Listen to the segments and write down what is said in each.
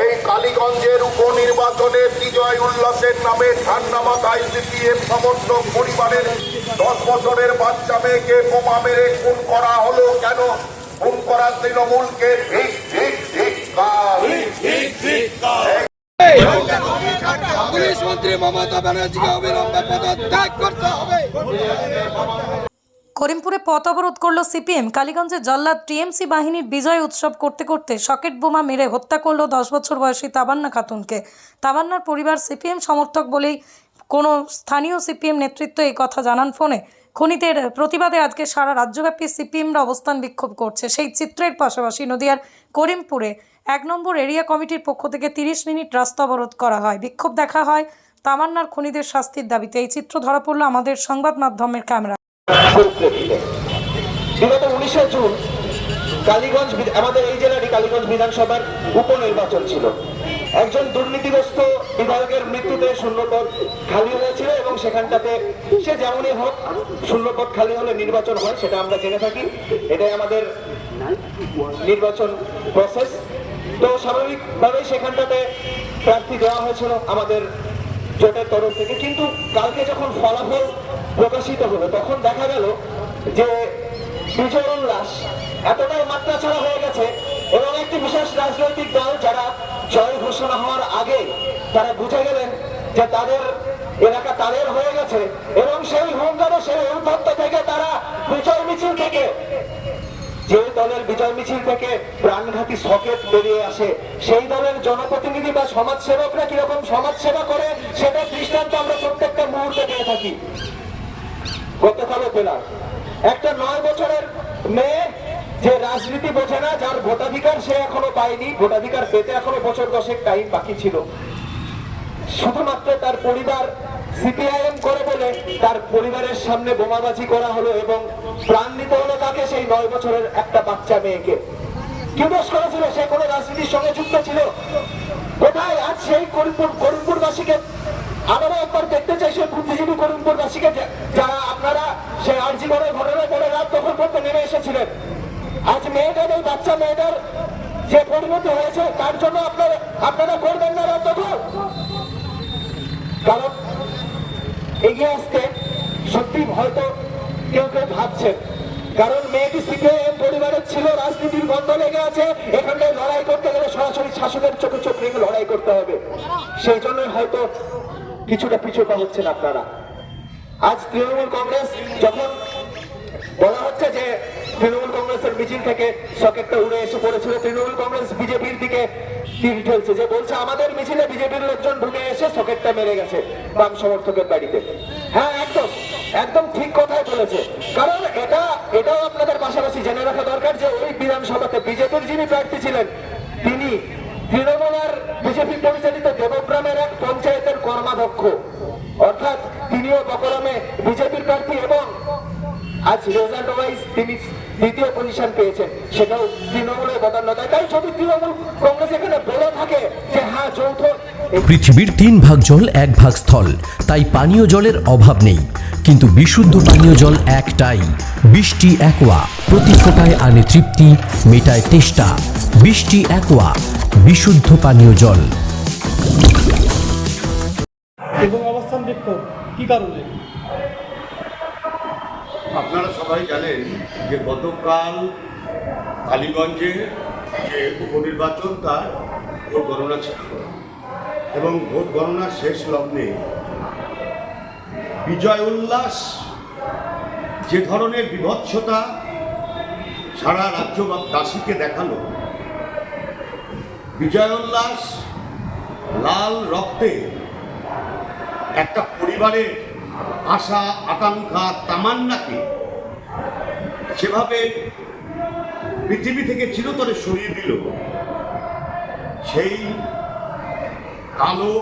এই কালীগঞ্জের উপনির্বাচনে বিজয় উল্লাসের নামে ঠান্ডা মাথায় সিপিএম সমর্থক পরিবারের দশ বছরের বাচ্চা মেয়েকে বোমা মেরে খুন করা হলো কেন? খুন করা তৃণমূলকে ঠিক ঠিক ঠিক পুলিশ মন্ত্রী মমতা ব্যানার্জিকে অবিলম্বে পদত্যাগ করতে হবে। করিমপুরে পথ অবরোধ করল সিপিএম। কালীগঞ্জে জল্লাদ টিএমসি বাহিনীর বিজয় উৎসব করতে করতে সকেট বোমা মেরে হত্যা করল দশ বছর বয়সী তাবান্না খাতুনকে। তাবান্নার পরিবার সিপিএম সমর্থক বলেই কোনো স্থানীয় সিপিএম নেতৃত্ব এই কথা জানান ফোনে। খনিতের প্রতিবাদে আজকে সারা রাজ্যব্যাপী সিপিএমরা অবস্থান বিক্ষোভ করছে। সেই চিত্রের পাশাপাশি নদিয়ার করিমপুরে এক নম্বর এরিয়া কমিটির পক্ষ থেকে তিরিশ মিনিট রাস্তা অবরোধ করা হয়। বিক্ষোভ দেখা হয় তামান্নার খনিদের শাস্তির দাবিতে। এই চিত্র ধরা পড়ল আমাদের সংবাদ মাধ্যমের ক্যামেরা বিগত উনিশে জুন কালীগঞ্জ আমাদের এই জেলারই কালীগঞ্জ বিধানসভার উপনির্বাচন ছিল। একজন দুর্নীতিগ্রস্ত বিধায়কের মৃত্যুতে শূন্যপদ খালি হয়েছিল এবং সেখানটাতে সে যেমনই হোক শূন্যপদ খালি হলে নির্বাচন হয়, সেটা আমরা জেনে থাকি। এটাই আমাদের নির্বাচন প্রসেস তো স্বাভাবিকভাবেই সেখানটাতে প্রার্থী দেওয়া হয়েছিল আমাদের জোটের তরফ থেকে। কিন্তু কালকে যখন ফলাফল প্রকাশিত হলো। তখন দেখা গেল যে বিজয় উল্লাস এতটাই মাত্রা ছাড়া হয়ে গেছে এবং একটি বিশেষ রাজনৈতিক দল যারা জয় ঘোষণা হওয়ার আগে তারা বুঝে গেলেন যে তাদের এলাকা তাদের হয়ে গেছে এবং সেই হুঙ্গারে সেই উদ্ধত্ত থেকে তারা বিজয় মিছিল থেকে যে দলের বিজয় মিছিল থেকে প্রাণঘাতী সকেট বেরিয়ে আসে, সেই দলের জনপ্রতিনিধি বা সমাজসেবকরা কীরকম সমাজসেবা করে সেটা দৃষ্টান্ত আমরা প্রত্যেকটা মুহূর্তে পেয়ে থাকি। গতকালও পেলাম একটা নয় বছরের মেয়ে যে রাজনীতি বোঝে না, যার ভোটাধিকার সে এখনও পায়নি, ভোটাধিকার পেতে এখনও বছর দশেক টাইম বাকি ছিল। শুধুমাত্র তার পরিবার সিপিআইএম করে বলে তার পরিবারের সামনে বোমাবাজি করা হলো এবং প্রাণ নিতে হলো তাকে সেই নয় বছরের একটা বাচ্চা মেয়েকে। কি দোষ করেছিল? সে কোনো রাজনীতির সঙ্গে যুক্ত ছিল? কোথায়? আজ সেই করিমপুর করিমপুরবাসীকে আবারও একবার দেখতে চাই সেই বুদ্ধিজীবী করিমপুরবাসীকে যারা আপনারা সেই আর্জি ঘটনায় পরে রাত দখল করতে নেমে এসেছিলেন। আজ মেয়েদের এই বাচ্চা মেয়েদের যে পরিণতি হয়েছে, তার জন্য আপনারা আপনারা করবেন না রাত দখল? কারণ এগিয়ে আসতে সত্যি হয়তো কেউ কেউ ভাবছেন কারণ মেয়েটি সিপিআইএম পরিবারের ছিল, রাজনীতির গন্ধ লেগে আছে। এখানটায় লড়াই করতে গেলে সরাসরি শাসকের চোখে চোখ রেখে লড়াই করতে হবে। সেই জন্যই হয়তো কিছুটা পিছু পা হচ্ছেন আপনারা। আজ তৃণমূল কংগ্রেস যখন বলা হচ্ছে যে তৃণমূল কংগ্রেসের মিছিল থেকে সকেটটা উড়ে এসে পড়েছিল, তৃণমূল কংগ্রেস বিজেপির দিকে তীর ঠেলছে, যে বলছে, আমাদের মিছিলে বিজেপির লোকজন ঢুকে এসে সকেটটা মেরে গেছে বাম সমর্থকের বাড়িতে। হ্যাঁ একদম একদম ঠিক কথাই বলেছে। কারণ এটা, এটাও আপনাদের পাশাপাশি জেনে রাখা দরকার যে ওই বিধানসভাতে বিজেপির যিনি প্রার্থী ছিলেন, তিনি তৃণমূল আর বিজেপি পরিচালিত দেবগ্রামের এক পঞ্চায়েতের কর্মাধ্যক্ষ। অর্থাৎ তিনিও বকরমে বিজেপির প্রার্থী এবং আজ রেজাল্ট ওয়াইজ তিনি দ্বিতীয় পজিশন পেয়েছেন। সেটাও তৃণমূলের বদান্যতায়। তাই যদি তৃণমূল কংগ্রেস এখানে বলে থাকে যে হ্যাঁ যৌথ পৃথিবীর তিন ভাগ জল, এক ভাগ স্থল। তাই পানীয় জলের অভাব নেই। কিন্তু বিশুদ্ধ পানীয় জল একটাই। বৃষ্টি, একোয়া। প্রতি ফোটায় আনে তৃপ্তি, মেটায় তেষ্টা। বৃষ্টি, একোয়া। বিশুদ্ধ পানীয় জল। এবং অবস্থান বিক্ষোভ কি কারণে? আপনারা সবাই জানেন যে গতকাল কালীগঞ্জে যে উপনির্বাচন তার ভোট গণনা ছিল। এবং ভোট গণনার শেষ লগ্নে বিজয় উল্লাস যে ধরনের বিভৎসতা সারা রাজ্যবাসীকে দেখাল বিজয় উল্লাস লাল রক্তে একটা পরিবারের আশা, আকাঙ্ক্ষা, তামান্নাকে যেভাবে পৃথিবী থেকে চিরতরে সরিয়ে দিল। সেই কালো,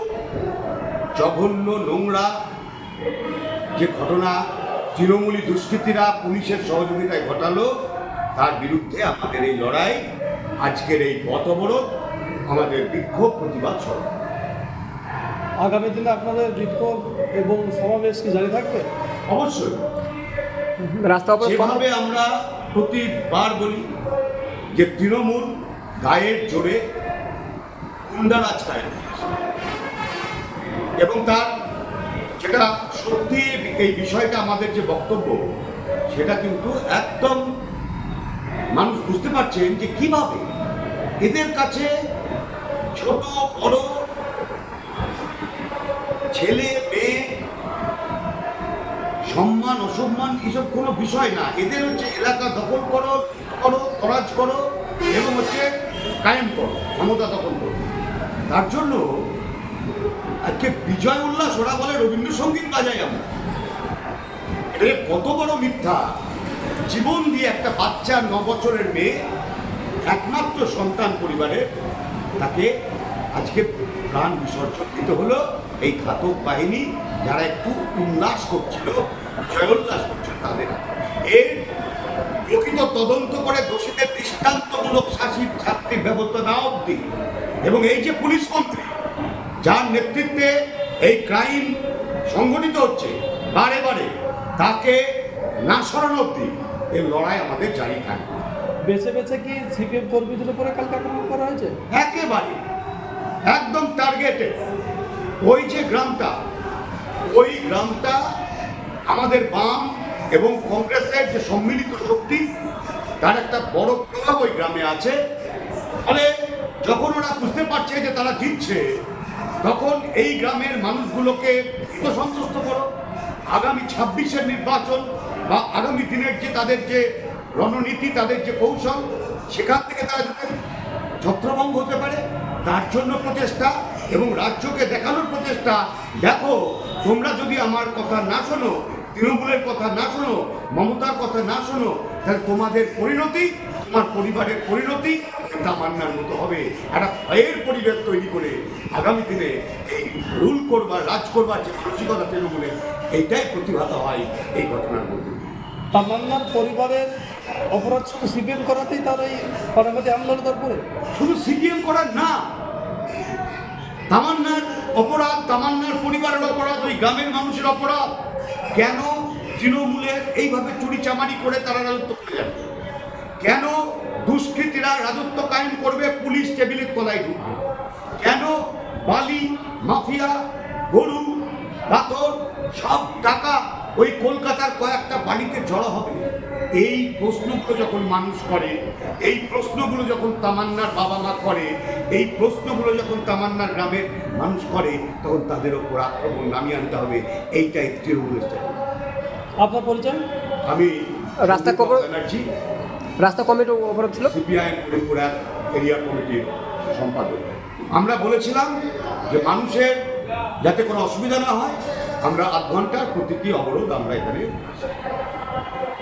জঘন্য নোংরা যে ঘটনা তৃণমূলী দুষ্কৃতীরা পুলিশের সহযোগিতায় ঘটালো, তার বিরুদ্ধে আমাদের এই লড়াই, আজকের এই পথ অবরোধ। আমাদের বিক্ষোভ প্রতিবাদ সভা। আগামী দিনে আপনাদের বিক্ষোভ এবং সমাবেশ কি জারি থাকবে? অবশ্যই। রাস্তা যেভাবে আমরা প্রতিবার বলি যে তৃণমূল গায়ের জোরে গুন্ডারাজ কায়েম এবং তার যেটা সত্যি এই বিষয়টা আমাদের যে বক্তব্য সেটা কিন্তু একদম মানুষ বুঝতে পারছেন যে কীভাবে এদের কাছে ছোট, বড় ছেলে, মেয়ে, সম্মান, অসম্মান, এসব কোনো বিষয় না। এদের হচ্ছে এলাকা দখল করো করো করাজ করো, এবং হচ্ছে কায়েম করো, ক্ষমতা দখল করো। তার জন্য আজকে বিজয় উল্লাস ওরা বলে রবীন্দ্রসঙ্গীত বাজাই আমরা। এটা কত বড় মিথ্যা। জীবন দিয়ে একটা বাচ্চা ন বছরের মেয়ে একমাত্র সন্তান পরিবারে তাকে আজকে প্রাণ বিসর্জন। দিতে হলো এই ঘাতক বাহিনী যারা একটু উল্লাস করছিল, জয়োল্লাস করছিল তাদের। এর প্রকৃত তদন্ত করে দোষীদের দৃষ্টান্তমূলক শাসির ছাত্রীর ব্যবস্থা না অব্দি এবং এই যে পুলিশ মন্ত্রী, যার নেতৃত্বে এই ক্রাইম সংগঠিত হচ্ছে, বারে বারে তাকে না সরানো অব্দি এই লড়াই আমাদের জারি থাকবে। বেছে বেছে কি সিপিএম কর্মীদের উপরে কালকে আক্রমণ করা হয়েছে? একেবারে। একদম টার্গেটে ওই যে গ্রামটা, ওই গ্রামটা আমাদের বাম এবং কংগ্রেসের যে সম্মিলিত শক্তি, তার একটা বড় প্রভাব ওই গ্রামে আছে। ফলে যখন ওরা বুঝতে পারছে যে তারা জিতছে, তখন এই গ্রামের মানুষগুলোকে সন্ত্রস্ত করো। আগামী ছাব্বিশের নির্বাচন বা আগামী দিনের যে তাদের যে রণনীতি, তাদের যে কৌশল, সেখান থেকে তারা যাতে ছত্রভঙ্গ হতে পারে, তার জন্য প্রচেষ্টা এবং রাজ্যকে দেখানোর প্রচেষ্টা দেখো, তোমরা যদি আমার কথা না শোনো, তৃণমূলের কথা না শোনো, মমতার কথা না শোনো, তাহলে তোমাদের পরিণতি, তোমার পরিবারের পরিণতি তামান্নার মতো হবে একটা ভয়ের পরিবেশ তৈরি করে আগামী দিনে এই রুল করবার, রাজ করবার যে মানসিকতা তৃণমূলের এইটাই প্রতিভাত হয় এই ঘটনার মধ্যে। তামান্নার পরিবারের অপরাধ শুধু সিপিএম করাতেই তার এই করামাতি হামলার তারপরে শুধু সিপিএম করার না, তামান্নার অপরাধ, তামান্নার পরিবারের অপরাধ, ওই গ্রামের মানুষের অপরাধ, কেন তৃণমূলের এইভাবে চুরি চামারি করে তারা রাজত্ব করে যাবে? কেন দুষ্কৃতীরা রাজত্ব কায়েম করবে, পুলিশ টেবিলের তলায় ঢুকবে? কেন বালি, মাফিয়া, গরু, পাথর, সব টাকা ওই কলকাতার কয়েকটা বাড়িতে জড়ো হবে? এই প্রশ্নগুলো যখন মানুষ করে এই প্রশ্নগুলো যখন তামান্নার বাবা মা করে এই প্রশ্নগুলো যখন তামান্নার গ্রামের মানুষ করে তখন তাদের ওপর আক্রমণ নামিয়ে আনতে হবে। এইটাই তৃণমূলের চাই আপনার পরিচয়? আমি রাস্তা কবর- ব্যানার্জি। রাস্তা কমিটির অপরাধ ছিল? সিপিআইএম হরিপুরা এরিয়া কমিটির সম্পাদক। আমরা বলেছিলাম যে মানুষের যাতে কোনো অসুবিধা না হয় আমরা আধ ঘণ্টার প্রতিটি অবরোধ আমরা এখানে